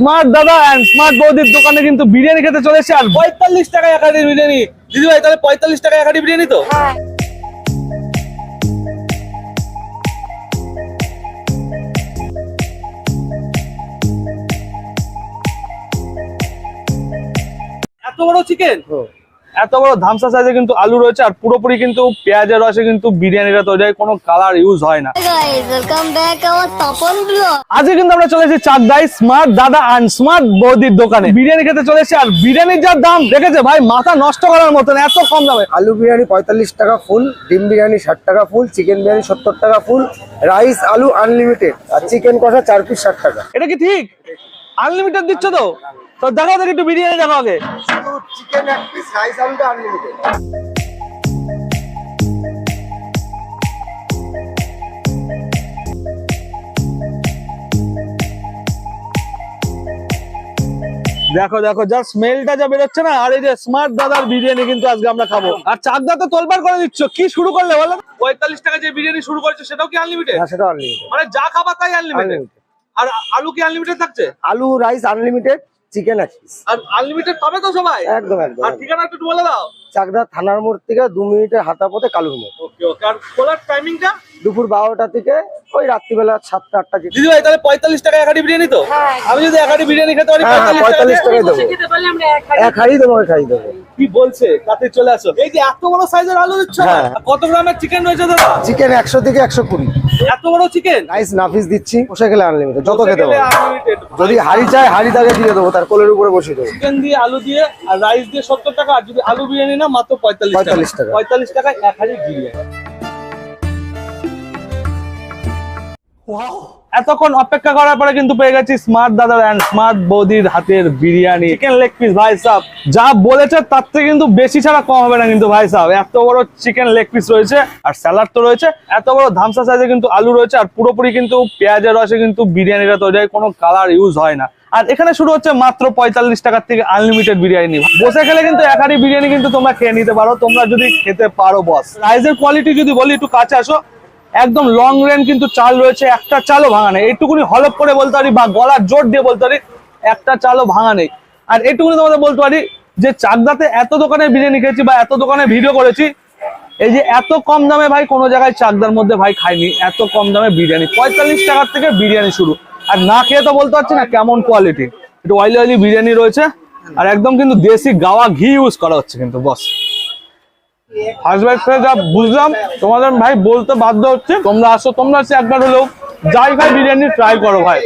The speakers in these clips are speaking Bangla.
স্মার্ট দাদা অ্যান্ড স্মার্ট বৌদির দোকানে কিন্তু বিরিয়ানি খেতে চলেছে আর পঁয়তাল্লিশ টাকা এক হাঁড়ি বিরিয়ানি। দিদি ভাই তাহলে পঁয়তাল্লিশ টাকা এক হাঁড়ি বিরিয়ানি তো? এত বড় চিকেন এত বড় ধামসা সাইজে কিন্তু আলু রয়েছে আর পুরোপুরি কিন্তু পেঁয়াজের রসে কিন্তু বিরিয়ানিটা তৈরি হয় কোনো কালার ইউজ হয় না. আজকে কিন্তু আমরা চলে এসেছি চাকদাই স্মার্ট দাদা অ্যান্ড স্মার্ট বৌদির দোকানে। বিরিয়ানি খেতে চলে এসেছি আর বিরিয়ানির যা দাম দেখেছে ভাই? মাথা নষ্ট করার মতন এত কম দামে। আলু বিরিয়ানি পঁয়তাল্লিশ টাকা ফুল ডিম বিরিয়ানি ষাট টাকা ফুল চিকেন বিরিয়ানি সত্তর টাকা ফুল রাইস আলু আনলিমিটেড আর চিকেন কষা চার পিস ষাট টাকা। এটা কি ঠিক? আনলিমিটেড দিচ্ছ তো? তো দেখি একটু বিরিয়ানি দেখাও আগে চিকেন এক পিস রাইস আলুটা আনলিমিটেড দেখো দেখো যা স্মেলটা যা বেরোচ্ছে না আর এই যে স্মার্ট দাদার বিরিয়ানি কিন্তু আজকে আমরা খাব। আর চাকদা তো তোলবার করে দিচ্ছ কি শুরু করলে বলো? পঁয়তাল্লিশ টাকা যে বিরিয়ানি শুরু করেছে সেটাও কি আনলিমিটেড হ্যাঁ সেটা আনলিমিটেড মানে যা খাবার তাই আনলিমিটেড আর আলু কি আনলিমিটেড থাকছে? আলু রাইস আনলিমিটেড চিকেন এক পিস আর আনলিমিটেড পাবে তো সবাই? একদম একদম আর ঠিকানা একটু বলে দাও। চাকদা থানার মোড় থেকে দু মিনিটের হাতা পথে কালুর মোড়। ওকে ওকে আর খোলার টাইমিংটা দুপুর বারোটা থেকে ওই রাত্রিবেলা সাতটা আটটা দিদি ভাই তাহলে পঁয়তাল্লিশ টাকা এক হাঁড়ি বিরিয়ানি তো? আমি যদি এক হাঁড়ি বিরিয়ানি খেতে পারি হ্যাঁ হ্যাঁ পঁয়তাল্লিশ পঁয়তাল্লিশ টাকা টাকায় দেবো। এক হাড়ি তোমাকে খাই দেবো কি বলছে? কাতে চলে আসো। এই যে এত বড় সাইজের আলু দিচ্ছ? হ্যাঁ। কত গ্রামের চিকেন রয়েছে দাদা? চিকেন একশো থেকে একশো কুড়ি। এত বড় চিকেন রাইস নাফিস দিচ্ছি। বসে গেলে আনলিমিটেড যত খেতে পারো। আনলিমিটেড যদি হাড়ি চাই হাড়ি তাকে দিয়ে দেবো তার কোলের উপরে বসে দেবো। চিকেন দিয়ে আলু দিয়ে আর রাইস দিয়ে সত্তর টাকা আর যদি আলু বিরিয়ানি না মাত্র পঁয়তাল্লিশ টাকা। 45 টাকা। পঁয়তাল্লিশ টাকায় এক হাড়ি বিরিয়ানি। এতক্ষণ অপেক্ষা করার পরে কিন্তু পেয়ে গেছি স্মার্ট দাদার অ্যান্ড স্মার্ট বৌদির হাতের বিরিয়ানি। চিকেন লেগ পিস ভাই সাহ যা বলেছে তার থেকে কিন্তু বেশি ছাড়া কম হবে না কিন্তু ভাই সাহ এত বড় চিকেন লেগ পিস রয়েছে আর স্যালাড তো রয়েছে এত বড় ধামসা সাইজে কিন্তু আলু রয়েছে আর পুরোপুরি কিন্তু পেঁয়াজের রসে কিন্তু বিরিয়ানিটা তৈরি হয় কোনো কালার ইউজ হয় না। আর এখানে শুরু হচ্ছে মাত্র পঁয়তাল্লিশ টাকার থেকে আনলিমিটেড বিরিয়ানি। বসে খেলে কিন্তু এক হাঁড়ি বিরিয়ানি কিন্তু তোমরা খেয়ে নিতে পারো তোমরা যদি খেতে পারো বস রাইসের কোয়ালিটি যদি বলি একটু কাছে আসো। একদম লং রেন কিন্তু চাল রয়েছে, একটা চালও ভাঙা নেই। এইটুকুনি হলপ করে বলতে পারি বা গলার জোর দিয়ে বলতে পারি, একটা চালও ভাঙা নেই। আর এইটুকুনি তোমাদের বলতে পারি যে চাকদাতে এত দোকানে বিরিয়ানি খেয়েছি বা এত দোকানে ভিডিও করেছি, এই যে এত কম দামে ভাই কোনো জায়গায় চাকদার মধ্যে ভাই খাইনি, এত কম দামে বিরিয়ানি। পঁয়তাল্লিশ টাকার থেকে বিরিয়ানি শুরু। আর না খেয়ে তো বলতে পারছি না কেমন কোয়ালিটি একটু অয়েলি অয়েলি বিরিয়ানি রয়েছে, আর একদম কিন্তু দেশি গাওয়া ঘি ইউজ করা হচ্ছে কিন্তু, বস। বুঝলাম, তোমাদের ভাই বলতে বাধ্য হচ্ছে, তোমরা আসো, তোমরা একবার যাই বিরিয়ানি ট্রাই করো ভাই।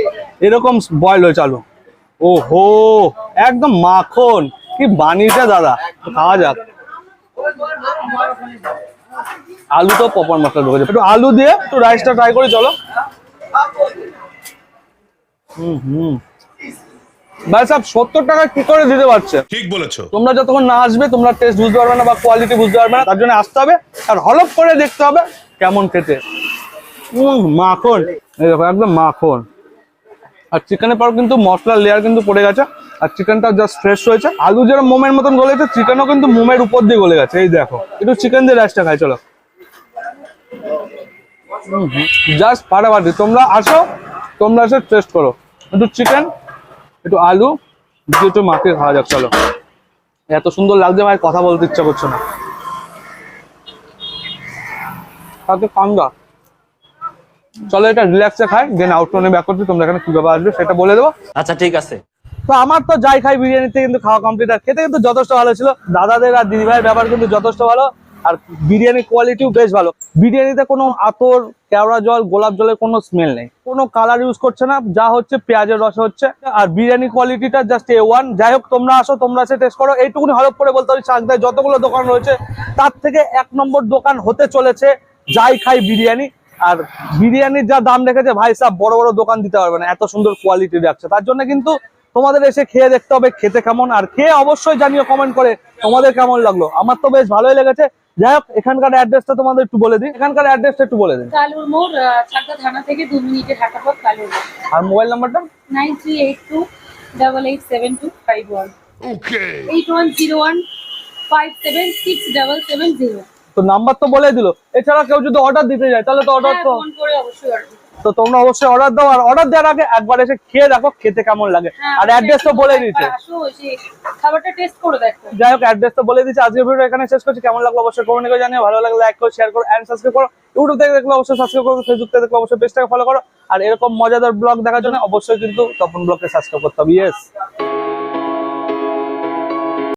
এরকম হয়ে চালু। একদম মাখন। কি বানিয়েছে দাদা? খাওয়া যাক। আলু তো মশলা ঢুকেছে একটু আলু দিয়ে একটু রাইসটা ট্রাই করে চলো। হুম হুম। ভাই সাহেব সত্তর টাকা কি করে দিতে পারছে? ঠিক বলেছ। তোমরা যতক্ষণ না আসবে তোমরা টেস্ট বুঝতে পারবে না বা কোয়ালিটি বুঝতে পারবে না তার জন্য আসতে হবে আর হলপ করে দেখতে হবে কেমন খেতে। মাখন। এই দেখো একদম মাখন। আর চিকেনের পর কিন্তু মশলার লেয়ার কিন্তু পড়ে গেছে। আর চিকেনটা জাস্ট ফ্রেশ রয়েছে আলু যেরকম মোমের মতন গলেছে চিকেনও কিন্তু মোমের উপর দিয়ে গলে গেছে। এই দেখো একটু চিকেন দিয়ে রাইসটা খাই চলো। জাস্ট ফাটাফাটি তোমরা আসো তোমরা এসে টেস্ট করো। একটু চিকেন একটু আলু দিয়ে একটু মাখিয়ে খাওয়া যাক চলো। এত সুন্দর লাগছে ভাই কথা বলতে ইচ্ছা করছে না। তাতে কান্দা চলো এটা রিল্যাক্সে খাই দেন আউটটোনে ব্যাক করছি তোমরা এখানে কীভাবে আসবে সেটা বলে দেবো। আচ্ছা ঠিক আছে। তো আমার তো যাই খাই বিরিয়ানিতে কিন্তু খাওয়া কমপ্লিট আর খেতে কিন্তু যথেষ্ট ভালো ছিল। দাদাদের আর দিদিভাইয়ের ব্যাপার কিন্তু যথেষ্ট ভালো। আর বিরিয়ানি কোয়ালিটিও বেশ ভালো। বিরিয়ানিতে কোনো আতর, কেওড়া জল, গোলাপ জলের কোনো স্মেল নেই। কোনো কালার ইউজ করছে না, যা হচ্ছে পেঁয়াজের রস হচ্ছে। আর বিরিয়ানি কোয়ালিটিটা জাস্ট এ ওয়ান যাই হোক, তোমরা আসো, তোমরা এসে টেস্ট করো। এইটুকুনি হলপ করে বলতে পারি চাকদায় যতগুলো দোকান রয়েছে, তার থেকে এক নম্বর দোকান হতে চলেছে যাই খাই বিরিয়ানি। আর বিরিয়ানির যা দাম রেখেছে, ভাই সাহ বড় বড় দোকান দিতে পারবে না। এত সুন্দর কোয়ালিটি রাখছে। তার জন্য কিন্তু তোমাদের এসে খেয়ে দেখতে হবে, খেতে কেমন। আর খেয়ে অবশ্যই জানিও কমেন্ট করে তোমাদের কেমন লাগল। আমার তো বেশ ভালোই লেগেছে। যাই হোক এখানকার অ্যাড্রেসটা তোমাদের একটু বলে দিন এখানকার অ্যাড্রেসটা একটু বলে দিন কালুর মোড় আহ, থানা থেকে দু মিনিটে হাঁটা পথ কালুর আর মোবাইল নাম্বারটা? Nine three eight two double eight seven two five one. Okay eight one zero one five seven six double seven zero. তো নাম্বার তো বলে দিল। এছাড়া কেউ যদি অর্ডার দিতে যায় তাহলে তো অর্ডার হ্যাঁ তো ফোন করে অবশ্যই হবে। তো তোমরা অবশ্যই অর্ডার দাও আর অর্ডার দেওয়ার আগে একবার এসে খেয়ে দেখো খেতে কেমন লাগে। হ্যাঁ, আর অ্যাড্রেস তো বলে দেখো। যাই হোক অ্যাড্রেস তো বলে দিচ্ছে আজকের ভিডিও এখানে শেষ করছি। কেমন লাগল অবশ্যই কমেন্ট করে জানিও। ভালো লাগলে লাইক করো শেয়ার করো অ্যান্ড সাবস্ক্রাইব করো। ইউটিউব থেকে দেখলে অবশ্যই সাবস্ক্রাইব করো ফেসবুক থেকে দেখলে অবশ্যই পেজটাকে ফলো করো। আর এরকম মজাদার ব্লগ দেখার জন্য অবশ্যই কিন্তু তপন ব্লগকে সাবস্ক্রাইব করতে হবে। ইয়েস